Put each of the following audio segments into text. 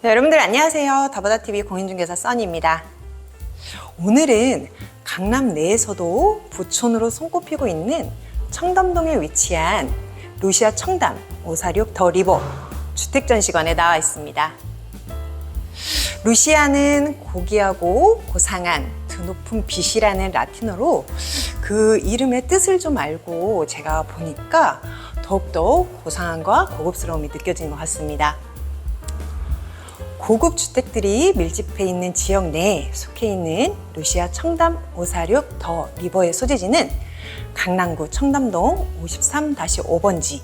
네, 여러분들 안녕하세요. 더보다TV 공인중개사 써니입니다. 오늘은 강남 내에서도 부촌으로 손꼽히고 있는 청담동에 위치한 루시아 청담 546 더 리버 주택 전시관에 나와 있습니다. 루시아는 고귀하고 고상한 드 높은 빛이라는 라틴어로 그 이름의 뜻을 좀 알고 제가 보니까 더욱더 고상함과 고급스러움이 느껴지는 것 같습니다. 고급 주택들이 밀집해 있는 지역 내에 속해 있는 루시아 청담 546 더 리버의 소재지는 강남구 청담동 53-5번지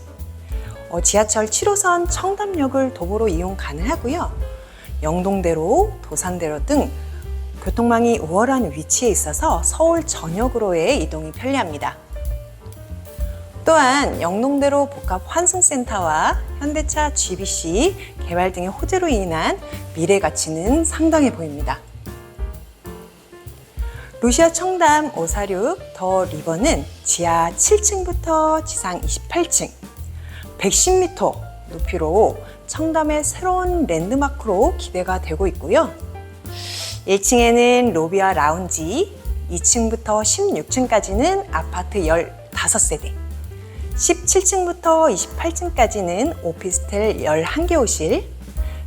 어, 지하철 7호선 청담역을 도보로 이용 가능하고요. 영동대로, 도산대로 등 교통망이 우월한 위치에 있어서 서울 전역으로의 이동이 편리합니다. 또한 영동대로 복합 환승센터와 현대차 GBC 개발 등의 호재로 인한 미래 가치는 상당해 보입니다. 루시아 청담 546 더 리버는 지하 7층부터 지상 28층, 110m 높이로 청담의 새로운 랜드마크로 기대가 되고 있고요. 1층에는 로비와 라운지, 2층부터 16층까지는 아파트 15세대, 17층부터 28층까지는 오피스텔 11개 호실,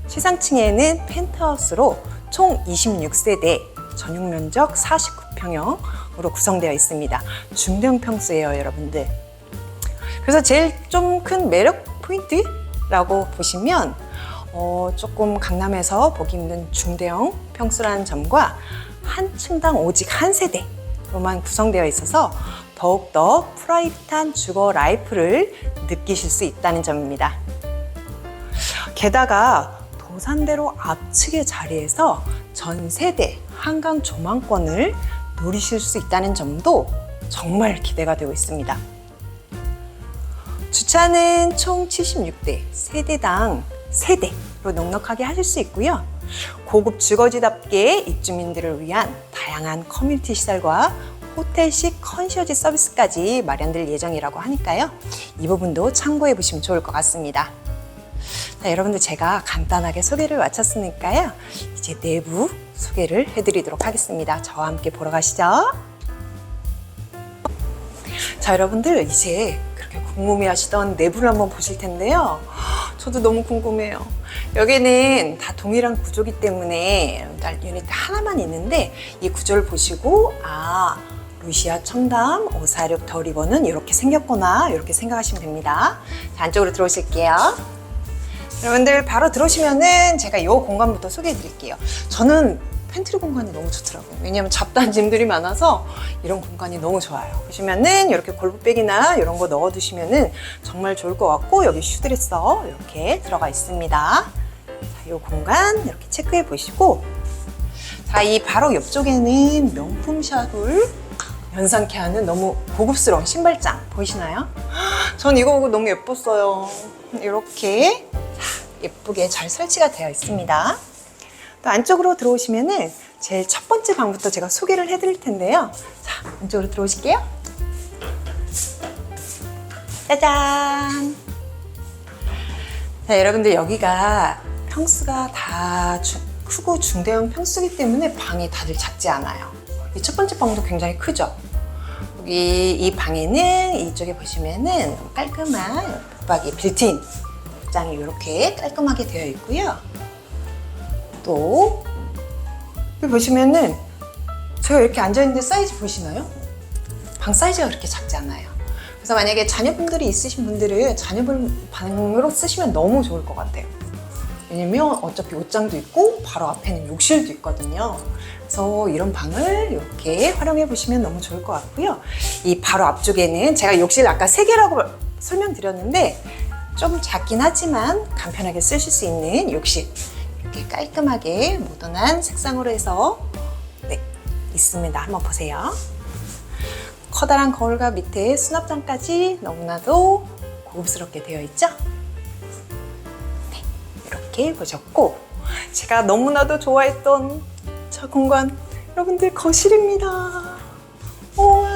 최상층에는 펜트하우스로 총 26세대, 전용 면적 49평형으로 구성되어 있습니다. 중대형 평수예요, 여러분들. 그래서 제일 좀 큰 매력 포인트라고 보시면 어, 조금 강남에서 보기 힘든 중대형 평수라는 점과 한 층당 오직 한 세대로만 구성되어 있어서 더욱더 프라이빗한 주거 라이프를 느끼실 수 있다는 점입니다. 게다가 도산대로 앞측의 자리에서 전 세대 한강 조망권을 누리실 수 있다는 점도 정말 기대가 되고 있습니다. 주차는 총 76대, 세대당 3대로 넉넉하게 하실 수 있고요. 고급 주거지답게 입주민들을 위한 다양한 커뮤니티 시설과 호텔식 컨시어지 서비스까지 마련될 예정이라고 하니까요. 이 부분도 참고해 보시면 좋을 것 같습니다. 자, 여러분들 제가 간단하게 소개를 마쳤으니까요. 이제 내부 소개를 해드리도록 하겠습니다. 저와 함께 보러 가시죠. 자, 여러분들 이제 그렇게 궁금해 하시던 내부를 한번 보실 텐데요. 저도 너무 궁금해요. 여기는 다 동일한 구조기 때문에 유닛 하나만 있는데 이 구조를 보시고 아 루시아 청담 546 더 리버는 이렇게 생겼구나 이렇게 생각하시면 됩니다. 자, 안쪽으로 들어오실게요. 여러분들 바로 들어오시면은 제가 이 공간부터 소개해 드릴게요. 저는 팬트리 공간이 너무 좋더라고요. 왜냐하면 잡다한 짐들이 많아서 이런 공간이 너무 좋아요. 보시면은 이렇게 골프백이나 이런 거 넣어 두시면은 정말 좋을 것 같고 여기 슈드레서 이렇게 들어가 있습니다. 자, 이 공간 이렇게 체크해 보시고 자, 이 바로 옆쪽에는 명품 샵을 연상케 하는 너무 고급스러운 신발장 보이시나요? 전 이거 보고 너무 예뻤어요. 이렇게 예쁘게 잘 설치가 되어 있습니다. 또 안쪽으로 들어오시면은 제일 첫 번째 방부터 제가 소개를 해드릴 텐데요. 자, 안쪽으로 들어오실게요. 짜잔! 자, 여러분들 여기가 평수가 다 주- 크고 중대형 평수기 때문에 방이 다들 작지 않아요. 이 첫 번째 방도 굉장히 크죠? 여기 이 방에는 이쪽에 보시면은 깔끔한 붙박이 빌트인 장이 이렇게 깔끔하게 되어 있고요. 또 여기 보시면은 제가 이렇게 앉아 있는데 사이즈 보시나요? 방 사이즈가 그렇게 작지 않아요. 그래서 만약에 자녀분들이 있으신 분들은 자녀분 방으로 쓰시면 너무 좋을 것 같아요. 왜냐면 어차피 옷장도 있고 바로 앞에는 욕실도 있거든요. 그래서 이런 방을 이렇게 활용해 보시면 너무 좋을 것 같고요. 이 바로 앞쪽에는 제가 욕실 아까 세 개라고 설명드렸는데 좀 작긴 하지만 간편하게 쓰실 수 있는 욕실 이렇게 깔끔하게 모던한 색상으로 해서 네, 있습니다. 한번 보세요. 커다란 거울과 밑에 수납장까지 너무나도 고급스럽게 되어 있죠? 네, 이렇게 보셨고 제가 너무나도 좋아했던 저 공간 여러분들 거실입니다. 우와.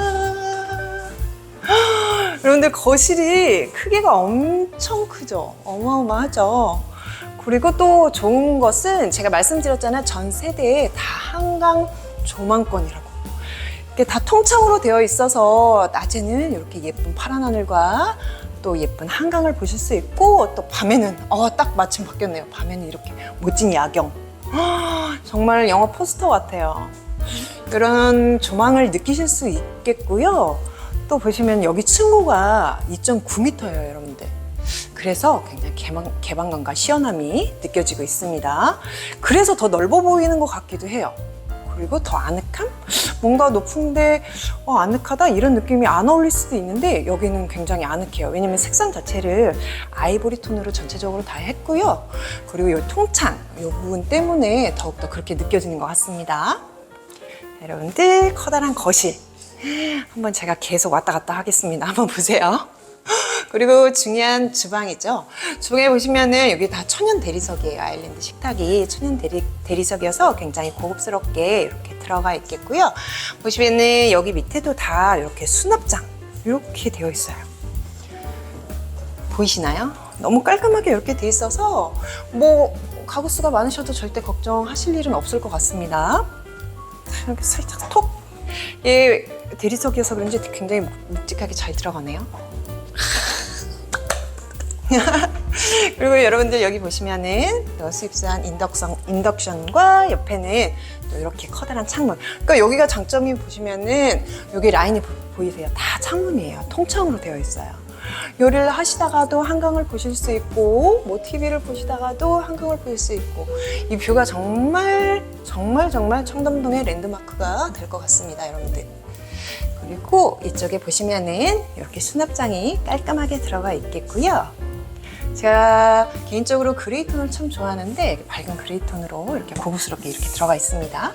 여러분들 거실이 크기가 엄청 크죠? 어마어마하죠? 그리고 또 좋은 것은 제가 말씀드렸잖아요. 전 세대에 다 한강 조망권이라고. 이게 다 통창으로 되어 있어서 낮에는 이렇게 예쁜 파란 하늘과 또 예쁜 한강을 보실 수 있고 또 밤에는 어 딱 마침 바뀌었네요. 밤에는 이렇게 멋진 야경. 정말 영화 포스터 같아요. 이런 조망을 느끼실 수 있겠고요. 또 보시면 여기 층고가 2.9m예요, 여러분들. 그래서 굉장히 개방, 개방감과 시원함이 느껴지고 있습니다. 그래서 더 넓어 보이는 것 같기도 해요. 그리고 더 아늑함? 뭔가 높은데 어, 아늑하다 이런 느낌이 안 어울릴 수도 있는데 여기는 굉장히 아늑해요. 왜냐면 색상 자체를 아이보리 톤으로 전체적으로 다 했고요. 그리고 이 통창 이 부분 때문에 더욱더 그렇게 느껴지는 것 같습니다. 여러분들 커다란 거실 한번 제가 계속 왔다 갔다 하겠습니다. 한번 보세요. 그리고 중요한 주방이죠. 주방에 보시면은 여기 다 천연 대리석이에요. 아일랜드 식탁이 천연 대리, 대리석이어서 굉장히 고급스럽게 이렇게 들어가 있겠고요. 보시면은 여기 밑에도 다 이렇게 수납장 이렇게 되어 있어요. 보이시나요? 너무 깔끔하게 이렇게 돼 있어서 뭐 가구 수가 많으셔도 절대 걱정하실 일은 없을 것 같습니다. 이렇게 살짝 톡. 예, 대리석이어서 그런지 굉장히 묵직하게 잘 들어가네요. 그리고 여러분들 여기 보시면은 또 수입산 인덕션, 인덕션과 옆에는 또 이렇게 커다란 창문. 그러니까 여기가 장점이 보시면은 여기 라인이 보, 보이세요? 다 창문이에요. 통창으로 되어 있어요. 요리를 하시다가도 한강을 보실 수 있고 뭐 TV를 보시다가도 한강을 보실 수 있고 이 뷰가 정말 정말 정말 청담동의 랜드마크가 될 것 같습니다 여러분들 그리고 이쪽에 보시면은 이렇게 수납장이 깔끔하게 들어가 있겠고요 제가 개인적으로 그레이 톤을 참 좋아하는데 밝은 그레이 톤으로 이렇게 고급스럽게 이렇게 들어가 있습니다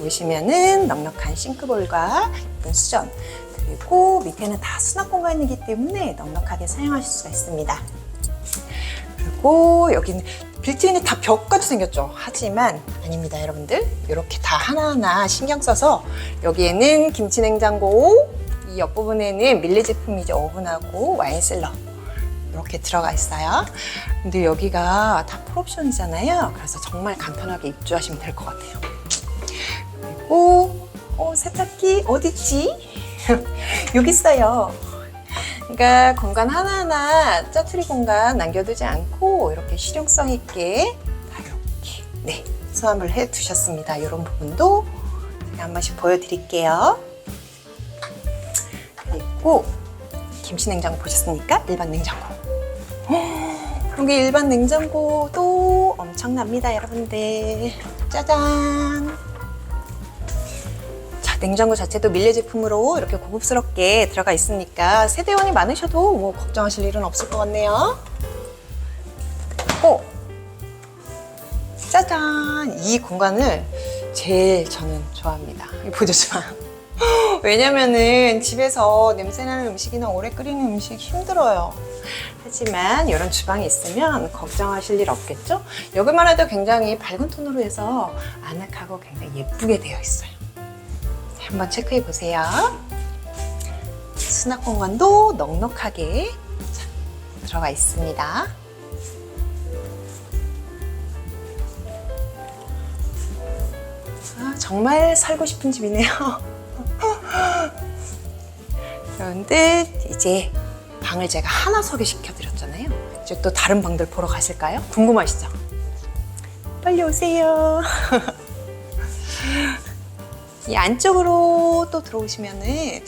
보시면은 넉넉한 싱크볼과 예쁜 수전 그리고 밑에는 다 수납 공간이기 때문에 넉넉하게 사용하실 수가 있습니다. 그리고 여기는 빌트인이 다 벽까지 생겼죠. 하지만 아닙니다, 여러분들. 이렇게 다 하나하나 신경 써서 여기에는 김치 냉장고, 이 옆부분에는 밀리 제품이죠. 오븐하고 와인 셀러. 이렇게 들어가 있어요. 근데 여기가 다 풀옵션이잖아요. 그래서 정말 간편하게 입주하시면 될 것 같아요. 그리고 어, 세탁기 어딨지? 여기 있어요. 그러니까 공간 하나하나 짜투리 공간 남겨두지 않고 이렇게 실용성 있게 다 이렇게 네 수납을 해 두셨습니다. 이런 부분도 제가 한 번씩 보여드릴게요. 그리고 김치 냉장고 보셨습니까? 일반 냉장고. 여기 일반 냉장고도 엄청납니다, 여러분들. 짜잔. 자, 냉장고 자체도 밀레 제품으로 이렇게 고급스럽게 들어가 있으니까 세대원이 많으셔도 뭐 걱정하실 일은 없을 것 같네요. 오! 짜잔! 이 공간을 제일 저는 좋아합니다. 이 보조주방. 왜냐면은 집에서 냄새나는 음식이나 오래 끓이는 음식 힘들어요. 하지만 이런 주방이 있으면 걱정하실 일 없겠죠? 여기만 해도 굉장히 밝은 톤으로 해서 아늑하고 굉장히 예쁘게 되어 있어요. 한번 체크해 보세요. 수납 공간도 넉넉하게 자, 들어가 있습니다. 아, 정말 살고 싶은 집이네요. 그런데 이제 방을 제가 하나 소개시켜 드렸잖아요. 이제 또 다른 방들 보러 가실까요? 궁금하시죠? 빨리 오세요. 이 안쪽으로 또 들어오시면은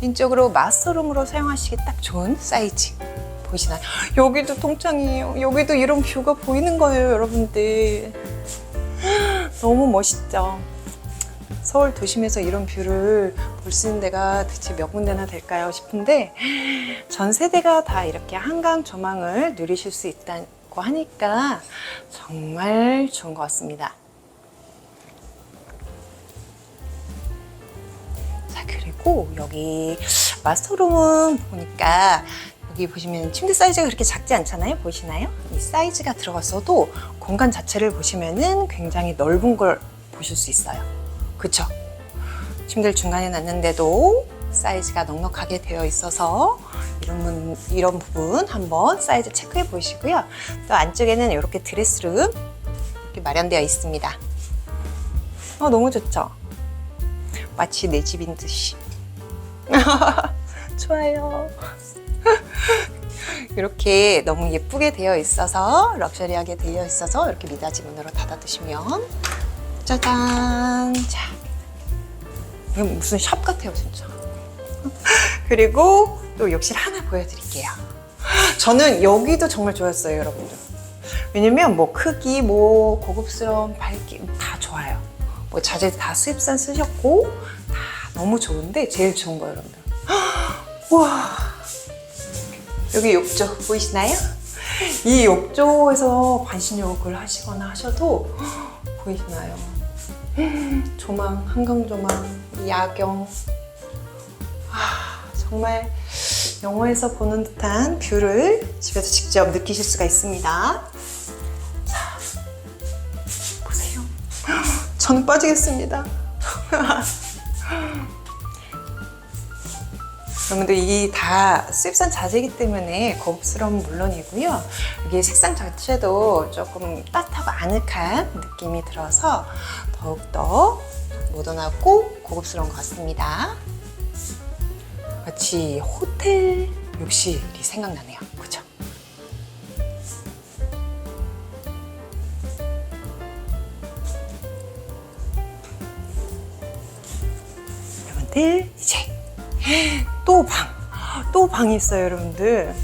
이쪽으로 마스터룸으로 사용하시기 딱 좋은 사이즈 보이시나요? 여기도 통창이에요. 여기도 이런 뷰가 보이는 거예요, 여러분들. 너무 멋있죠? 서울 도심에서 이런 뷰를 볼 수 있는 데가 대체 몇 군데나 될까요 싶은데 전 세대가 다 이렇게 한강 조망을 누리실 수 있다고 하니까 정말 좋은 것 같습니다. 자 그리고 여기 마스터룸은 보니까 여기 보시면 침대 사이즈가 그렇게 작지 않잖아요 보이시나요? 이 사이즈가 들어갔어도 공간 자체를 보시면은 굉장히 넓은 걸 보실 수 있어요 그쵸? 침대를 중간에 놨는데도 사이즈가 넉넉하게 되어 있어서 이런, 분- 이런 부분 한번 사이즈 체크해 보시고요. 또 안쪽에는 이렇게 드레스룸 이렇게 마련되어 있습니다. 어, 너무 좋죠? 마치 내 집인 듯이. 좋아요. 이렇게 너무 예쁘게 되어 있어서 럭셔리하게 되어 있어서 이렇게 미닫이 문으로 닫아두시면 짜잔. 자. 이건 무슨 샵 같아요 진짜. 그리고 또 욕실 하나 보여드릴게요. 저는 여기도 정말 좋았어요 여러분들. 왜냐면 뭐 크기 뭐 고급스러운 밝기 다 좋아요. 뭐 자재 다 수입산 쓰셨고 다 너무 좋은데 제일 좋은 거예요 여러분들. 와. 여기 욕조 보이시나요? 이 욕조에서 반신욕을 하시거나 하셔도 보이시나요? 조망, 한강 조망, 이 야경. 아, 정말 영화에서 보는 듯한 뷰를 집에서 직접 느끼실 수가 있습니다. 자, 보세요. 저는 빠지겠습니다. 여러분들 이 다 수입산 자재이기 때문에 고급스러운 물론이고요. 여기 색상 자체도 조금 따뜻하고 아늑한 느낌이 들어서 더욱더 모던하고 고급스러운 것 같습니다. 마치 호텔 욕실이 생각나네요. 그죠? 여러분들 이제 또 방, 또 방이 있어요, 여러분들.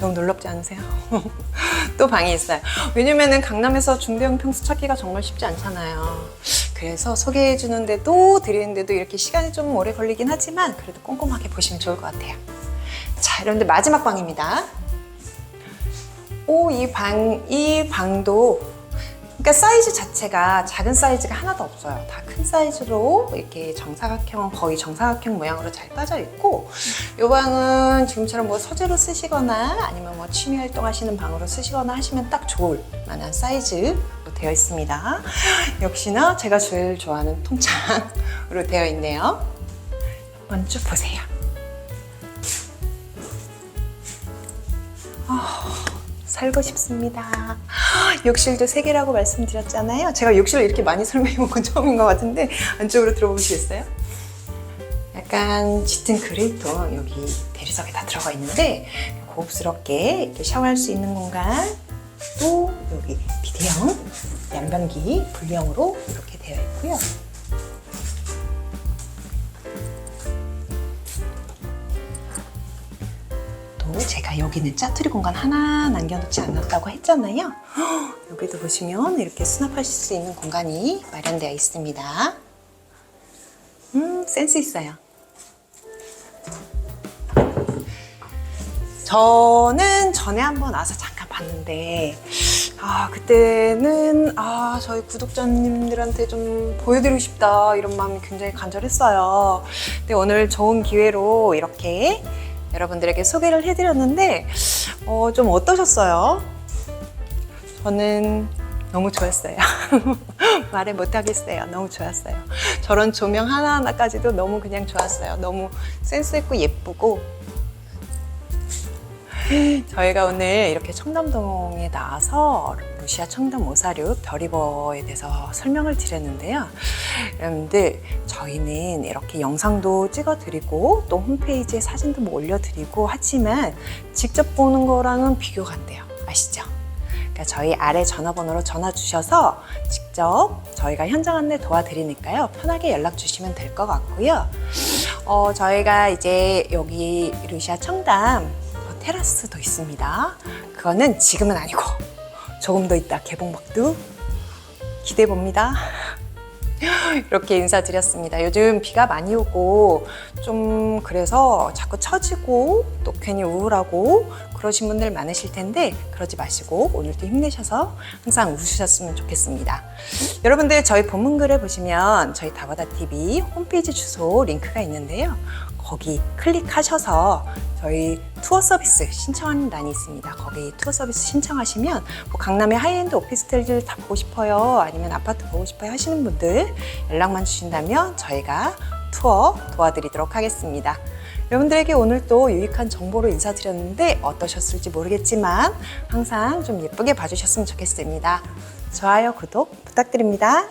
너무 놀랍지 않으세요? 또 방이 있어요. 왜냐면은 강남에서 중대형 평수 찾기가 정말 쉽지 않잖아요. 그래서 소개해 주는데도 드리는데도 이렇게 시간이 좀 오래 걸리긴 하지만 그래도 꼼꼼하게 보시면 좋을 것 같아요. 자, 여러분들 마지막 방입니다. 오, 이 방, 이 방도 그러니까 사이즈 자체가 작은 사이즈가 하나도 없어요. 다 큰 사이즈로 이렇게 정사각형 거의 정사각형 모양으로 잘 빠져 있고 이 방은 지금처럼 뭐 서재로 쓰시거나 아니면 뭐 취미 활동하시는 방으로 쓰시거나 하시면 딱 좋을 만한 사이즈로 되어 있습니다. 역시나 제가 제일 좋아하는 통창으로 되어 있네요. 한번 쭉 보세요. 살고 싶습니다. 욕실도 세 개라고 말씀드렸잖아요. 제가 욕실을 이렇게 많이 설명해 본 건 처음인 것 같은데 안쪽으로 들어보시겠어요? 약간 짙은 그레이톤 여기 대리석에 다 들어가 있는데 고급스럽게 이렇게 샤워할 수 있는 공간 또 여기 비대형 양변기 분리형으로 이렇게 되어 있고요. 제가 여기는 짜투리 공간 하나 남겨놓지 않았다고 했잖아요. 여기도 보시면 이렇게 수납하실 수 있는 공간이 마련되어 있습니다. 음, 센스 있어요. 저는 전에 한번 와서 잠깐 봤는데, 아, 그때는, 아, 저희 구독자님들한테 좀 보여드리고 싶다, 이런 마음이 굉장히 간절했어요. 근데 오늘 좋은 기회로 이렇게 여러분들에게 소개를 해드렸는데, 어, 좀 어떠셨어요? 저는 너무 좋았어요. 말을 못하겠어요. 너무 좋았어요. 저런 조명 하나하나까지도 너무 그냥 좋았어요. 너무 센스있고 예쁘고, 저희가 오늘 이렇게 청담동에 나와서 루시아 청담 오사륙 별이버에 대해서 설명을 드렸는데요. 여러분들 저희는 이렇게 영상도 찍어드리고 또 홈페이지에 사진도 뭐 올려드리고 하지만 직접 보는 거랑은 비교가 안 돼요. 아시죠? 그러니까 저희 아래 전화번호로 전화 주셔서 직접 저희가 현장 안내 도와드리니까요. 편하게 연락 주시면 될 것 같고요. 어, 저희가 이제 여기 루시아 청담 어, 테라스도 있습니다. 그거는 지금은 아니고 조금 더 있다 개봉박도 기대해 봅니다. 이렇게 인사드렸습니다. 요즘 비가 많이 오고 좀 그래서 자꾸 처지고 또 괜히 우울하고 그러신 분들 많으실 텐데 그러지 마시고 오늘도 힘내셔서 항상 웃으셨으면 좋겠습니다. 여러분들 저희 본문글에 보시면 저희 다바다 TV 홈페이지 주소 링크가 있는데요. 거기 클릭하셔서 저희 투어 서비스 신청란이 있습니다. 거기 투어 서비스 신청하시면 뭐 강남의 하이엔드 오피스텔들 다 보고 싶어요. 아니면 아파트 보고 싶어요 하시는 분들 연락만 주신다면 저희가 투어 도와드리도록 하겠습니다. 여러분들에게 오늘 또 유익한 정보로 인사드렸는데 어떠셨을지 모르겠지만 항상 좀 예쁘게 봐주셨으면 좋겠습니다. 좋아요, 구독 부탁드립니다.